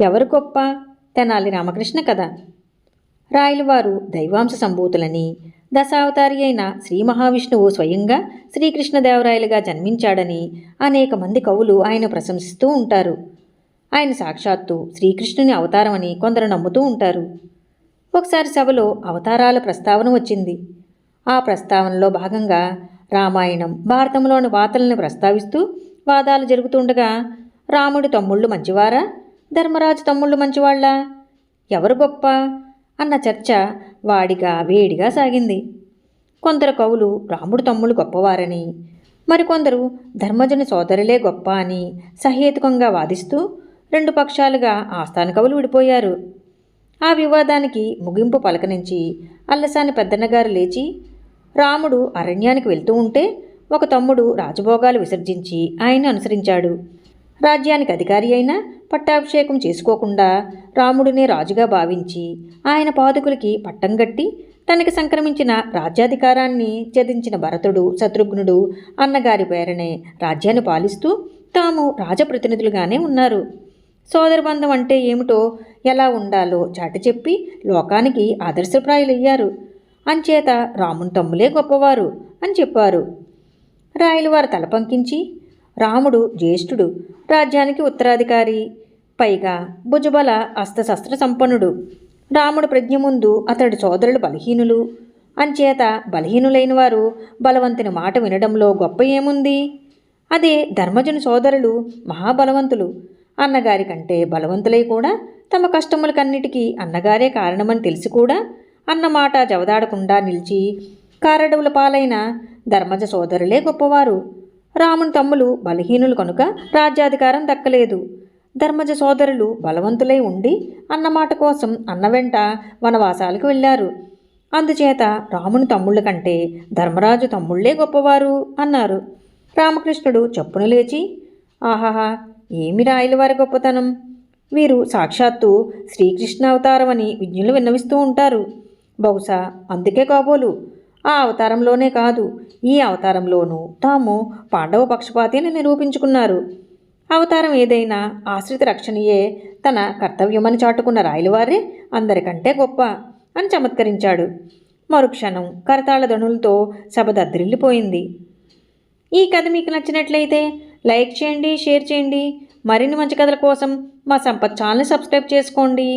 ఎవరు గొప్ప? తెనాలి రామకృష్ణ కథ. రాయలవారు దైవాంశ సంభూతులని దశావతారి అయిన శ్రీ మహావిష్ణువు స్వయంగా శ్రీకృష్ణదేవరాయలుగా జన్మించాడని అనేక మంది కవులు ఆయన ప్రశంసిస్తూ ఉంటారు. ఆయన సాక్షాత్తు శ్రీకృష్ణుని అవతారమని కొందరు నమ్ముతూ ఉంటారు. ఒకసారి సభలో అవతారాల ప్రస్తావన వచ్చింది. ఆ ప్రస్తావనలో భాగంగా రామాయణం భారతంలోని వార్తలను ప్రస్తావిస్తూ వాదాలు జరుగుతుండగా రాముడి తమ్ముళ్ళు మంచివారా? ధర్మరాజు తమ్ముళ్ళు మంచివాళ్ళ? ఎవరు గొప్ప? అన్న చర్చ వాడిగా వేడిగా సాగింది. కొందరు కవులు రాముడు తమ్ముళ్ళు గొప్పవారని మరికొందరు ధర్మజుని సోదరులే గొప్ప అని సహేతుకంగా వాదిస్తూ రెండు పక్షాలుగా ఆస్థాన కవులు విడిపోయారు. ఆ వివాదానికి ముగింపు పలకనించి అల్లసాని పెద్దన్నగారు లేచి రాముడు అరణ్యానికి వెళ్తూ ఉంటే ఒక తమ్ముడు రాజభోగాలు విసర్జించి ఆయన అనుసరించాడు. రాజ్యానికి అధికారి అయినా పట్టాభిషేకం చేసుకోకుండా రాముడినే రాజుగా భావించి ఆయన పాదుకులకి పట్టం గట్టి తనకి సంక్రమించిన రాజ్యాధికారాన్ని ఛేదించిన భరతుడు శత్రుఘ్నుడు అన్నగారి పేరనే రాజ్యాన్ని పాలిస్తూ తాము రాజప్రతినిధులుగానే ఉన్నారు. సోదరబంధం అంటే ఏమిటో ఎలా ఉండాలో చాటి చెప్పి లోకానికి ఆదర్శప్రాయులయ్యారు. అంచేత రాముని తమ్ములే గొప్పవారు అని చెప్పారు. రాయలవారు తల పంకించి రాముడు జ్యేష్ఠుడు రాజ్యానికి ఉత్తరాధికారి పైగా భుజబల అస్త్రశస్త్ర సంపన్నుడు. రాముడు ప్రజ్ఞ ముందు అతడి సోదరులు బలహీనులు. అంచేత బలహీనులైన వారు బలవంతుని మాట వినడంలో గొప్ప ఏముంది? అదే ధర్మజుని సోదరులు మహాబలవంతులు. అన్నగారి కంటే బలవంతులై కూడా తమ కష్టములకన్నిటికీ అన్నగారే కారణమని తెలిసి కూడా అన్నమాట జవదాడకుండా నిలిచి కారడవుల పాలైన ధర్మజ సోదరులే గొప్పవారు. రాముని తమ్ములు బలహీనులు కనుక రాజ్యాధికారం దక్కలేదు. ధర్మజ సోదరులు బలవంతులై ఉండి అన్నమాట కోసం అన్న వెంట వనవాసాలకు వెళ్ళారు. అందుచేత రాముని తమ్ముళ్ళ కంటే ధర్మరాజు తమ్ముళ్ళే గొప్పవారు అన్నారు. రామకృష్ణుడు చప్పున లేచి ఆహాహా ఏమి రాయల వారి గొప్పతనం? వీరు సాక్షాత్తు శ్రీకృష్ణ అవతారమని విజ్ఞులు విన్నవిస్తూ ఉంటారు. బహుశా అందుకే కాబోలు. ఆ అవతారంలోనే కాదు ఈ అవతారంలోనూ తాము పాండవ పక్షపాతి అని నిరూపించుకున్నారు. అవతారం ఏదైనా ఆశ్రిత రక్షణయే తన కర్తవ్యమని చాటుకున్న రాయలవారే అందరికంటే గొప్ప అని చమత్కరించాడు. మరుక్షణం కరతాళ ధనులతో సభ దద్దరిల్లిపోయింది. ఈ కథ మీకు నచ్చినట్లయితే లైక్ చేయండి షేర్ చేయండి. మరిన్ని మంచి కథల కోసం మా సంపత్ ఛానల్ని సబ్స్క్రైబ్ చేసుకోండి.